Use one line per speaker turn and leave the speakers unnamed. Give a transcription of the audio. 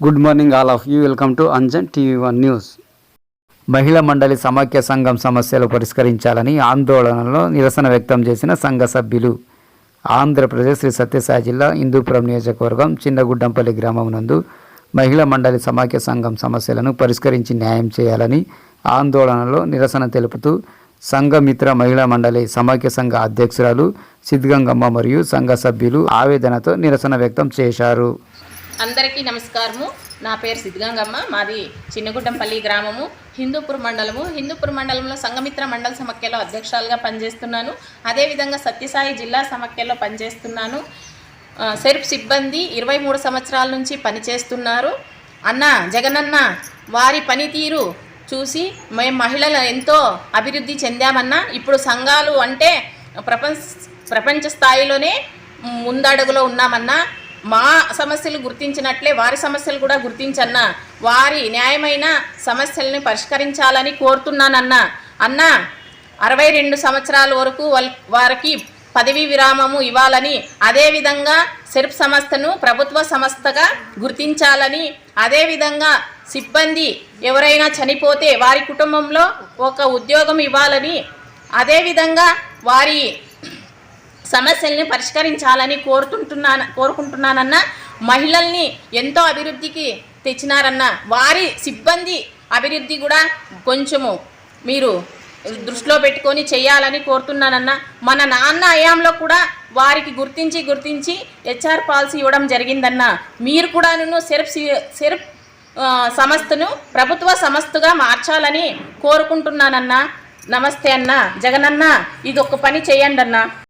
Good morning all of you welcome to Anjan TV one news మహిళా మండలి సమాఖ్య సంఘం సమస్యలు పరిష్కరించాలని ఆందోళనలో నిరసన వ్యక్తం చేసిన సంఘ సభ్యులు ఆంధ్రప్రదేశ్ శ్రీ సత్యసాయి జిల్లా హిందూపురం నియోజకవర్గం చిన్నగుడ్డంపల్లి గ్రామం నందు మహిళా మండలి సమాఖ్య సంఘం సమస్యలను పరిష్కరించి న్యాయం చేయాలని ఆందోళనలో నిరసన తెలుపుతూ సంఘమిత్ర మహిళా మండలి సమాఖ్య సంఘ అధ్యక్షురాలు సిద్ధగంగమ్మ మరియు సంఘ సభ్యులు ఆవేదనతో నిరసన వ్యక్తం చేశారు.
అందరికీ నమస్కారము. నా పేరు సిద్ధగంగమ్మ. మాది చిన్నగుడ్డంపల్లి గ్రామము. హిందూపూర్ మండలము. హిందూపూర్ మండలంలో సంఘమిత్ర మండల సమాఖ్యలో అధ్యక్షురాలుగా పనిచేస్తున్నాను. అదేవిధంగా సత్యసాయి జిల్లా సమాఖ్యలో పనిచేస్తున్నాను. సెర్ఫ్ సెర్ప్ సిబ్బంది ఇరవై మూడు సంవత్సరాల నుంచి పనిచేస్తున్నారు. అన్న జగనన్న వారి పనితీరు చూసి మేము మహిళలు ఎంతో అభివృద్ధి చెందామన్నా ఇప్పుడు సంఘాలు అంటే ప్రపంచ ప్రపంచ స్థాయిలోనే ముందడుగులో ఉన్నామన్నా మా సమస్యలు గుర్తించినట్లే వారి సమస్యలు కూడా గుర్తించన్నా. వారి న్యాయమైన సమస్యల్ని పరిష్కరించాలని కోరుతున్నానన్నా. అన్న అరవై రెండు సంవత్సరాల వరకు వారికి పదవీ విరామము ఇవ్వాలని అదేవిధంగా సెర్ప్ సంస్థను ప్రభుత్వ సంస్థగా గుర్తించాలని అదేవిధంగా సిబ్బంది ఎవరైనా చనిపోతే వారి కుటుంబంలో ఒక ఉద్యోగం ఇవ్వాలని అదేవిధంగా వారి సమస్యల్ని పరిష్కరించాలని కోరుతుంటున్నాను కోరుకుంటున్నానన్న మహిళల్ని ఎంతో అభివృద్ధికి తెచ్చినారన్న వారి సిబ్బంది అభివృద్ధి కూడా కొంచెము మీరు దృష్టిలో పెట్టుకొని చేయాలని కోరుతున్నానన్న మన నాన్న హయాంలో కూడా వారికి గుర్తించి గుర్తించి హెచ్ఆర్ పాలసీ ఇవ్వడం జరిగిందన్న మీరు కూడా సెర్ప్ సి- సెర్ప్ సంస్థను ప్రభుత్వ సంస్థగా మార్చాలని కోరుకుంటున్నానన్న. నమస్తే అన్న. జగనన్న ఇది ఒక పని చేయండి అన్న